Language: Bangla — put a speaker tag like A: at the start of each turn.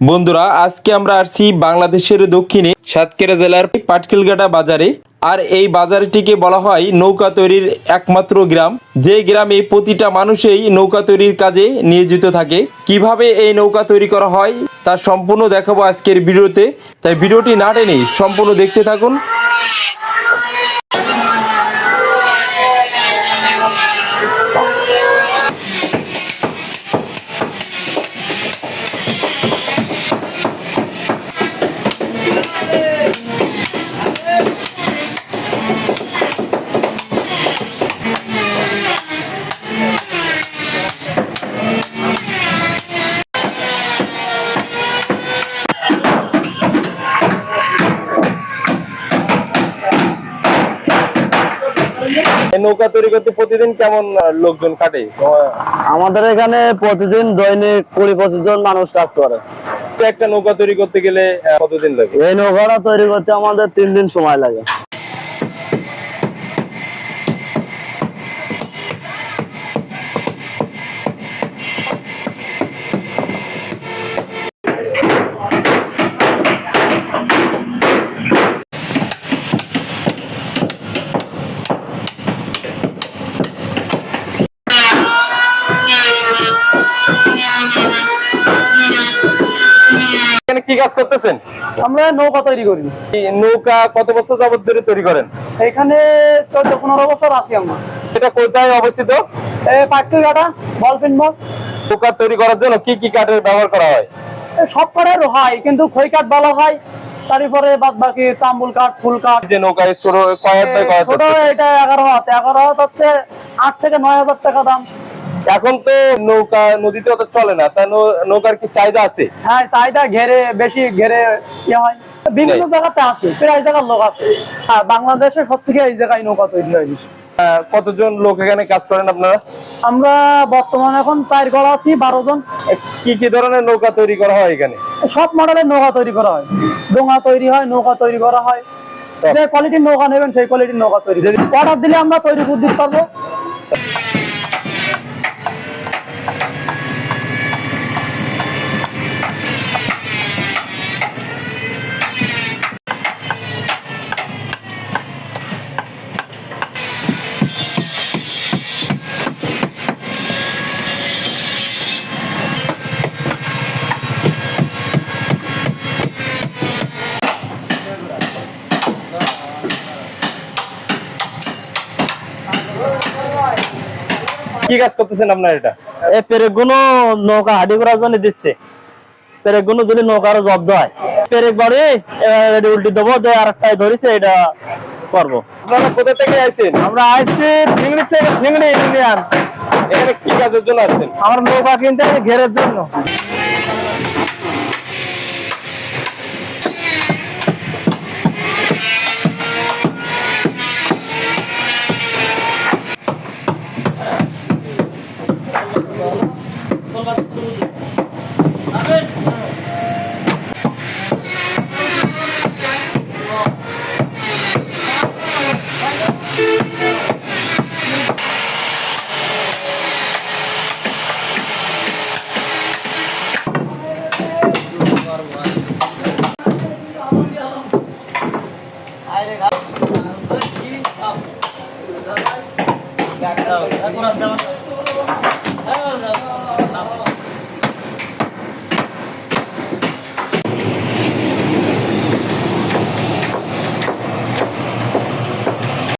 A: বন্ধুরা, আজকে আমরা আসছি বাংলাদেশের দক্ষিণে সাতক্ষীরা জেলার পাটকেলঘাটা বাজারে। আর এই বাজারটিকে বলা হয় নৌকা তৈরির একমাত্র গ্রাম। যে গ্রামে প্রতিটা মানুষই নৌকা তৈরির কাজে নিয়োজিত থাকে। কীভাবে এই নৌকা তৈরি করা হয়, তা সম্পূর্ণ দেখাবো আজকের ভিডিওতে। তাই ভিডিওটি না টেনে সম্পূর্ণ দেখতে থাকুন। নৌকা তৈরি করতে প্রতিদিন কেমন লোকজন কাটে
B: আমাদের এখানে প্রতিদিন দৈনিক কুড়ি পঁচিশ জন মানুষ কাজ করে।
A: একটা নৌকা তৈরি করতে গেলে কতদিন লাগে?
B: এই নৌকাটা তৈরি করতে আমাদের তিন দিন সময় লাগে।
A: এখানে কি কাজ করতেছেন?
C: আমরা নৌকা তৈরি করি।
A: নৌকা কত বছর যাবত ধরে তৈরি করেন?
C: এখানে চোদ্দ পনেরো বছর আছি আমরা।
A: এটা কোথায় অবস্থিত?
C: মল।
A: নৌকা তৈরি করার জন্য কি কি কাঠের ব্যবহার করা হয়?
C: সব কাঠের হয় কিন্তু খই কাঠ ভালো হয়। তারপরে বাদ বাকি চাম্বুল কাঠ ফুল কাঠ।
A: যে নৌকায় ছোট কয়েক
C: ছোট এটা এগারো হাত। এগারো হাত হচ্ছে আট থেকে নয় হাজার টাকা দাম।
A: এখন তো নৌকা নদীতে অত চলে না তাই নৌকার কি চাহিদা আছে?
C: হ্যাঁ চাহিদা ঘেরে বেশি ঘেরে ইয়ে হয়। বিভিন্ন জায়গাতে আছে প্রায় জায়গার লোক আছে। আর বাংলাদেশে সবথেকে এই জায়গায় নৌকা তৈরি হয়
A: কতজন লোক এখানে কাজ করেন আপনারা?
C: আমরা বর্তমানে এখন চার করা আছি বারো জন।
A: কি কি ধরনের নৌকা তৈরি করা হয় এখানে?
C: সব মডেলের নৌকা তৈরি করা হয়। ডোঙা তৈরি হয় নৌকা তৈরি করা হয়। যে কোয়ালিটির নৌকা নেবেন সেই কোয়ালিটির নৌকা তৈরি। অর্ডার দিলে আমরা তৈরি করে দিতে
A: কি কাজ করতেছেন আপনার এটা?
B: এ পেরেকগুলো নৌকা হাডি করার জন্য দিচ্ছে। পেরেকগুলো যদি নৌকার জব্দ হয়। পেরেক বাড়ি এটা উল্টি দেবো আর একটাই ধরেছে এটা করব।
A: আপনারা কোথা থেকে আইছেন?
B: আমরা আসছি ফিংড়ি থেকে ফিংড়ি ইউনিয়ন
A: এখানে কি কাজের জন্য আসছেন
B: আমার নৌকা কিনতে ঘেরের জন্য। 한다. 한골 한다.